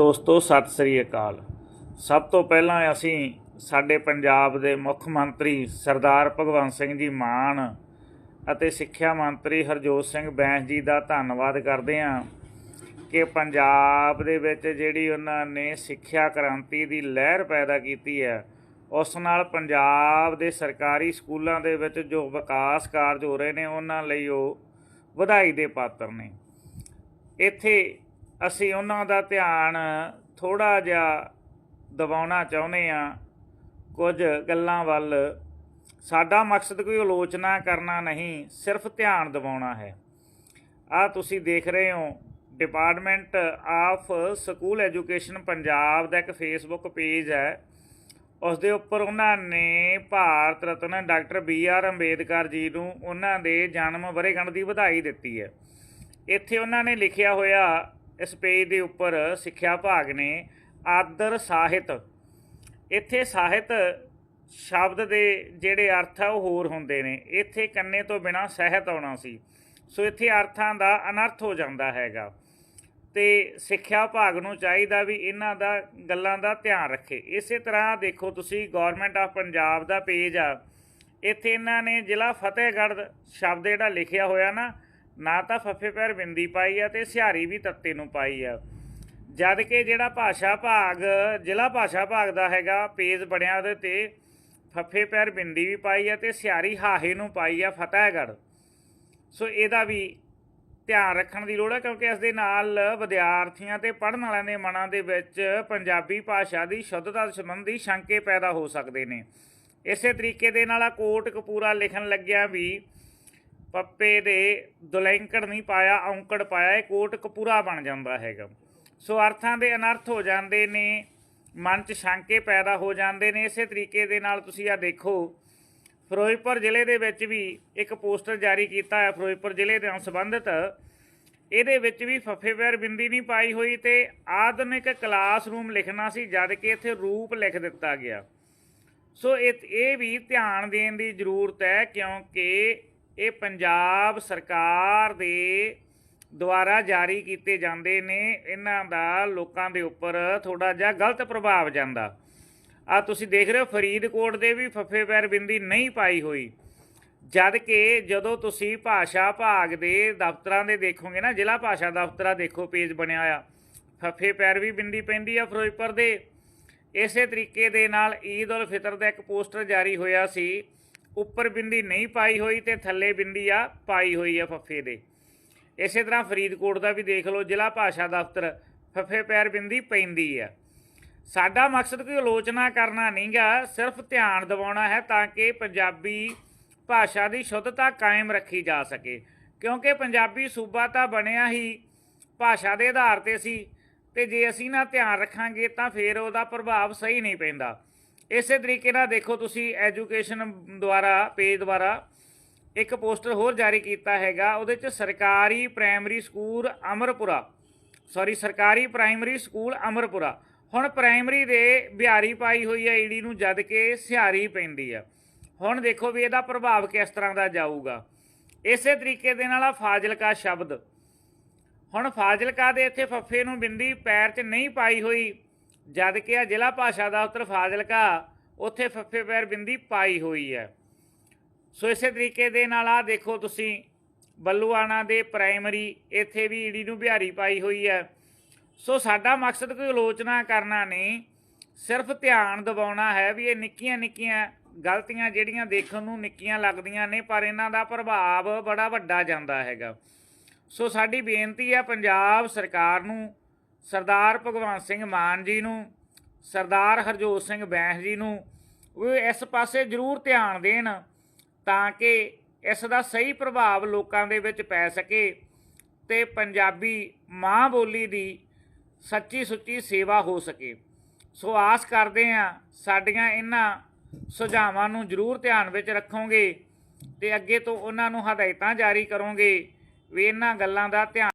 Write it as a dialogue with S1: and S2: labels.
S1: ਦੋਸਤੋ, ਸਤਿ ਸ੍ਰੀ ਅਕਾਲ। ਸਭ ਤੋਂ ਪਹਿਲਾਂ ਅਸੀਂ ਸਾਡੇ ਪੰਜਾਬ ਦੇ ਮੁੱਖ ਮੰਤਰੀ ਸਰਦਾਰ ਭਗਵੰਤ ਸਿੰਘ ਜੀ ਮਾਨ ਅਤੇ ਸਿੱਖਿਆ ਮੰਤਰੀ ਹਰਜੋਤ ਸਿੰਘ ਬੈਂਸ ਜੀ ਦਾ ਧੰਨਵਾਦ ਕਰਦੇ ਹਾਂ ਕਿ ਪੰਜਾਬ ਦੇ ਵਿੱਚ ਜਿਹੜੀ ਉਹਨਾਂ ਨੇ ਸਿੱਖਿਆ ਕ੍ਰਾਂਤੀ ਦੀ ਲਹਿਰ ਪੈਦਾ ਕੀਤੀ ਹੈ, ਉਸ ਨਾਲ ਪੰਜਾਬ ਦੇ ਸਰਕਾਰੀ ਸਕੂਲਾਂ ਦੇ ਵਿੱਚ ਜੋ ਵਿਕਾਸ ਕਾਰਜ ਹੋ ਰਹੇ ਨੇ, ਉਹਨਾਂ ਲਈ ਉਹ ਵਧਾਈ ਦੇ ਪਾਤਰ ਨੇ। ਇੱਥੇ ਅਸੀਂ ਉਹਨਾਂ ਦਾ ਧਿਆਨ ਥੋੜਾ ਜਿਹਾ ਦਬਾਉਣਾ ਚਾਹੁੰਦੇ ਆ ਕੁਝ ਗੱਲਾਂ ਵੱਲ। ਸਾਡਾ ਮਕਸਦ ਕੋਈ ਆਲੋਚਨਾ ਕਰਨਾ ਨਹੀਂ, ਸਿਰਫ ਧਿਆਨ ਦਿਵਾਉਣਾ ਹੈ। ਆ ਤੁਸੀਂ ਦੇਖ ਰਹੇ ਹੋ department of school education Punjab ਦਾ ਇੱਕ ਫੇਸਬੁੱਕ ਪੇਜ ਹੈ। ਉਸ ਦੇ ਉੱਪਰ ਉਹਨਾਂ ਨੇ Bharat Ratna doctor B R Ambedkar ji ਨੂੰ ਉਹਨਾਂ ਦੇ ਜਨਮ ਵਰ੍ਹੇਗੰਢ ਦੀ ਵਧਾਈ ਦਿੱਤੀ ਹੈ। ਇੱਥੇ ਉਹਨਾਂ ਨੇ ਲਿਖਿਆ ਹੋਇਆ ਇਸ ਪੇਜ ਦੇ ਉੱਪਰ ਸਿੱਖਿਆ ਭਾਗ ਨੇ ਆਦਰ ਸਾਹਿਤ। ਇੱਥੇ ਸਾਹਿਤ ਸ਼ਬਦ ਦੇ ਜਿਹੜੇ ਅਰਥ ਆ, ਉਹ ਹੋਰ ਹੁੰਦੇ ਨੇ। ਇੱਥੇ ਕੰਨੇ ਤੋਂ ਬਿਨਾ ਸਹਿਤ ਆਉਣਾ ਸੀ। ਸੋ ਇੱਥੇ ਅਰਥਾਂ ਦਾ ਅਨਰਥ ਹੋ ਜਾਂਦਾ ਹੈਗਾ। ਤੇ ਸਿੱਖਿਆ ਭਾਗ ਨੂੰ ਚਾਹੀਦਾ ਵੀ ਇਹਨਾਂ ਦਾ ਗੱਲਾਂ ਦਾ ਧਿਆਨ ਰੱਖੇ। ਇਸੇ ਤਰ੍ਹਾਂ ਦੇਖੋ ਤੁਸੀਂ ਗਵਰਨਮੈਂਟ ਆਫ ਪੰਜਾਬ ਦਾ ਪੇਜ ਆ। ਇੱਥੇ ਇਹਨਾਂ ਨੇ ਜ਼ਿਲ੍ਹਾ ਫਤਿਹਗੜ੍ਹ ਸ਼ਬਦ ਜਿਹੜਾ ਲਿਖਿਆ ਹੋਇਆ ਨਾ ਨਾ ਤਾਂ ਫੱਫੇ ਪੈਰ ਬਿੰਦੀ ਪਾਈ ਆ ਤੇ ਸਿਹਾਰੀ ਵੀ ਤੱਤੇ ਨੂੰ ਪਾਈ ਆ। ਜਦ ਕਿ ਜਿਹੜਾ ਭਾਸ਼ਾ ਭਾਗ, ਜ਼ਿਲ੍ਹਾ ਭਾਸ਼ਾ ਭਾਗ ਦਾ ਹੈਗਾ, ਪੇਜ ਬਣਿਆ ਉਹਦੇ ਤੇ ਫੱਫੇ ਪੈਰ ਬਿੰਦੀ ਵੀ ਪਾਈ ਆ ਤੇ ਸਿਹਾਰੀ ਹਾਹੇ ਨੂੰ ਪਾਈ ਆ ਫਤਿਹਗੜ੍ਹ। ਸੋ ਇਹਦਾ ਵੀ ਧਿਆਨ ਰੱਖਣ ਦੀ ਲੋੜ ਹੈ ਕਿਉਂਕਿ ਇਸ ਦੇ ਨਾਲ ਵਿਦਿਆਰਥੀਆਂ ਤੇ ਪੜ੍ਹਨ ਵਾਲਿਆਂ ਦੇ ਮਨਾਂ ਦੇ ਵਿੱਚ ਪੰਜਾਬੀ ਭਾਸ਼ਾ ਦੀ ਸ਼ੁੱਧਤਾ ਸੰਬੰਧੀ ਸ਼ੰਕੇ ਪੈਦਾ ਹੋ ਸਕਦੇ ਨੇ। ਇਸੇ ਤਰੀਕੇ ਦੇ ਨਾਲ ਆ ਕੋਟ ਕਪੂਰਾ ਲਿਖਣ ਲੱਗਿਆ ਵੀ ਪੱਪੇ ਦੇ ਦੁਲੈਂਕੜ ਨਹੀਂ ਪਾਇਆ, ਔਂਕੜ ਪਾਇਆ, ਇਹ ਕੋਟ ਕਪੂਰਾ ਬਣ ਜਾਂਦਾ ਹੈਗਾ। ਸੋ ਅਰਥਾਂ ਦੇ ਅਨਰਥ ਹੋ ਜਾਂਦੇ ਨੇ, ਮਨ 'ਚ ਸ਼ੰਕੇ ਪੈਦਾ ਹੋ ਜਾਂਦੇ ਨੇ। ਇਸੇ ਤਰੀਕੇ ਦੇ ਨਾਲ ਤੁਸੀਂ ਆ ਦੇਖੋ, ਫਿਰੋਜ਼ਪੁਰ ਜ਼ਿਲ੍ਹੇ ਦੇ ਵਿੱਚ ਵੀ ਇੱਕ ਪੋਸਟਰ ਜਾਰੀ ਕੀਤਾ ਹੈ ਫਿਰੋਜ਼ਪੁਰ ਜ਼ਿਲ੍ਹੇ ਦੇ ਨਾਲ ਸੰਬੰਧਿਤ। ਇਹਦੇ ਵਿੱਚ ਵੀ ਫੱਫੇ ਬਿੰਦੀ ਨਹੀਂ ਪਾਈ ਹੋਈ ਤੇ ਆਧੁਨਿਕ ਕਲਾਸਰੂਮ ਲਿਖਣਾ ਸੀ, ਜਦ ਕਿ ਇੱਥੇ ਰੂਪ ਲਿਖ ਦਿੱਤਾ ਗਿਆ। ਸੋ ਇਹ ਇਹ ਵੀ ਧਿਆਨ ਦੇਣ ਦੀ ਜ਼ਰੂਰਤ ਹੈ, ਕਿਉਂਕਿ ਇਹ ਪੰਜਾਬ ਸਰਕਾਰ ਦੇ ਦੁਆਰਾ ਜਾਰੀ ਕੀਤੇ ਜਾਂਦੇ ਨੇ, ਇਹਨਾਂ ਦਾ ਲੋਕਾਂ ਦੇ ਉੱਪਰ ਥੋੜਾ ਜਿਹਾ ਗਲਤ ਪ੍ਰਭਾਵ ਜਾਂਦਾ। ਆ ਤੁਸੀਂ ਦੇਖ ਰਹੇ ਹੋ, ਫਰੀਦਕੋਟ ਦੇ ਵੀ ਫੱਫੇ ਪੈਰ ਬਿੰਦੀ ਨਹੀਂ ਪਾਈ ਹੋਈ। ਜਦ ਕਿ ਜਦੋਂ ਤੁਸੀਂ ਭਾਸ਼ਾ ਭਾਗ ਦੇ ਦਫ਼ਤਰਾਂ ਦੇ ਦੇਖੋਗੇ ਨਾ, ਜ਼ਿਲ੍ਹਾ ਭਾਸ਼ਾ ਦਫ਼ਤਰਾ ਦੇਖੋ, ਪੇਜ ਬਣਿਆ ਆ ਫੱਫੇ ਪੈਰ ਵੀ ਬਿੰਦੀ ਪੈਂਦੀ ਆ ਫਿਰੋਜ਼ਪੁਰ ਦੇ। ਇਸੇ ਤਰੀਕੇ ਦੇ ਨਾਲ ਈਦ ਉਲ ਫਿਤਰ ਦਾ ਇੱਕ ਪੋਸਟਰ ਜਾਰੀ ਹੋਇਆ ਸੀ। ਉੱਪਰ ਬਿੰਦੀ ਨਹੀਂ ਪਾਈ ਹੋਈ ਤੇ ਥੱਲੇ ਬਿੰਦੀ ਆ ਪਾਈ ਹੋਈ ਆ ਫੱਫੇ ਦੇ। ਇਸੇ ਤਰ੍ਹਾਂ ਫਰੀਦਕੋਟ ਦਾ ਵੀ ਦੇਖ ਲਓ, ਜ਼ਿਲ੍ਹਾ ਭਾਸ਼ਾ ਦਫ਼ਤਰ, ਫੱਫੇ ਪੈਰ ਬਿੰਦੀ ਪੈਂਦੀ ਆ। ਸਾਡਾ ਮਕਸਦ ਕੋਈ ਆਲੋਚਨਾ ਕਰਨਾ ਨਹੀਂਗਾ, ਸਿਰਫ ਧਿਆਨ ਦਿਵਾਉਣਾ ਹੈ ਤਾਂ ਕਿ ਪੰਜਾਬੀ ਭਾਸ਼ਾ ਦੀ ਸ਼ੁੱਧਤਾ ਕਾਇਮ ਰੱਖੀ ਜਾ ਸਕੇ। ਕਿਉਂਕਿ ਪੰਜਾਬੀ ਸੂਬਾ ਤਾਂ ਬਣਿਆ ਹੀ ਭਾਸ਼ਾ ਦੇ ਆਧਾਰ ਤੇ ਸੀ ਤੇ ਜੇ ਅਸੀਂ ਨਾ ਧਿਆਨ ਰੱਖਾਂਗੇ ਤਾਂ ਫਿਰ ਉਹਦਾ ਪ੍ਰਭਾਵ ਸਹੀ ਨਹੀਂ ਪੈਂਦਾ। ਇਸੇ ਤਰੀਕੇ ਨਾਲ ਦੇਖੋ ਤੁਸੀਂ ਐਜੂਕੇਸ਼ਨ ਦੁਆਰਾ, ਪੇਜ ਦੁਆਰਾ ਇੱਕ ਪੋਸਟਰ ਹੋਰ ਜਾਰੀ ਕੀਤਾ ਹੈਗਾ, ਉਹਦੇ 'ਚ ਸਰਕਾਰੀ ਪ੍ਰਾਇਮਰੀ ਸਕੂਲ ਅਮਰਪੁਰਾ। ਸੌਰੀ ਸਰਕਾਰੀ ਪ੍ਰਾਇਮਰੀ ਸਕੂਲ ਅਮਰਪੁਰਾ। ਹੁਣ ਪ੍ਰਾਇਮਰੀ ਦੇ ਬਿਹਾਰੀ ਪਾਈ ਹੋਈ ਹੈ ਈੜੀ ਨੂੰ ਜਦ ਕਿ ਸਿਹਾਰੀ ਪੈਂਦੀ ਆ। ਹੁਣ ਦੇਖੋ ਵੀ ਇਹਦਾ ਪ੍ਰਭਾਵ ਕਿਸ ਤਰ੍ਹਾਂ ਦਾ ਜਾਊਗਾ। ਇਸੇ ਤਰੀਕੇ ਦੇ ਨਾਲ ਆ ਫਾਜ਼ਿਲਕਾ ਸ਼ਬਦ। ਹੁਣ ਫਾਜ਼ਿਲਕਾ ਦੇ ਇੱਥੇ ਫੱਫੇ ਨੂੰ ਬਿੰਦੀ ਪੈਰ 'ਚ ਨਹੀਂ ਪਾਈ ਹੋਈ। ਜਦ ਕਿ ਆ ਜ਼ਿਲ੍ਹਾ ਭਾਸ਼ਾ ਦਾ ਉੱਤਰ ਫਾਜ਼ਿਲਕਾ, ਉੱਥੇ ਫੱਫੇ ਪੈਰ ਬਿੰਦੀ ਪਾਈ ਹੋਈ ਹੈ। ਸੋ ਇਸੇ ਤਰੀਕੇ ਦੇ ਨਾਲ ਆ ਦੇਖੋ ਤੁਸੀਂ, ਬੱਲੂਆਣਾ ਦੇ ਪ੍ਰਾਇਮਰੀ ਇੱਥੇ ਵੀ ਈੜੀ ਨੂੰ ਬਿਹਾਰੀ ਪਾਈ ਹੋਈ ਹੈ। ਸੋ ਸਾਡਾ ਮਕਸਦ ਕੋਈ ਆਲੋਚਨਾ ਕਰਨਾ ਨਹੀਂ, ਸਿਰਫ ਧਿਆਨ ਦਿਵਾਉਣਾ ਹੈ ਵੀ ਇਹ ਨਿੱਕੀਆਂ ਨਿੱਕੀਆਂ ਗਲਤੀਆਂ ਜਿਹੜੀਆਂ ਦੇਖਣ ਨੂੰ ਨਿੱਕੀਆਂ ਲੱਗਦੀਆਂ ਨੇ, ਪਰ ਇਹਨਾਂ ਦਾ ਪ੍ਰਭਾਵ ਬੜਾ ਵੱਡਾ ਜਾਂਦਾ ਹੈਗਾ। ਸੋ ਸਾਡੀ ਬੇਨਤੀ ਹੈ ਪੰਜਾਬ ਸਰਕਾਰ ਨੂੰ ਸਰਦਾਰ ਭਗਵੰਤ ਸਿੰਘ ਮਾਨ ਜੀ ਨੂੰ, ਸਰਦਾਰ ਹਰਜੋਤ ਸਿੰਘ ਬੈਂਸ ਜੀ ਨੂੰ ਉਹ ਇਸ ਪਾਸੇ ਜ਼ਰੂਰ ਧਿਆਨ ਦੇਣ ਤਾਂ ਕਿ ਇਸ ਦਾ ਸਹੀ ਪ੍ਰਭਾਵ ਲੋਕਾਂ ਦੇ ਵਿੱਚ ਪੈ ਸਕੇ ਤੇ ਪੰਜਾਬੀ ਮਾਂ ਬੋਲੀ ਦੀ ਸੱਚੀ ਸੁੱਚੀ ਸੇਵਾ ਹੋ ਸਕੇ। ਸੋ ਆਸ ਕਰਦੇ ਹਾਂ ਸਾਡੀਆਂ ਇਹਨਾਂ ਸੁਝਾਵਾਂ ਨੂੰ ਜ਼ਰੂਰ ਧਿਆਨ ਵਿੱਚ ਰੱਖੋਗੇ ਤੇ ਅੱਗੇ ਤੋਂ ਉਹਨਾਂ ਨੂੰ ਹਦਾਇਤਾਂ ਜਾਰੀ ਕਰੋਗੇ ਵੀ ਇਹਨਾਂ ਗੱਲਾਂ ਦਾ ਧਿਆਨ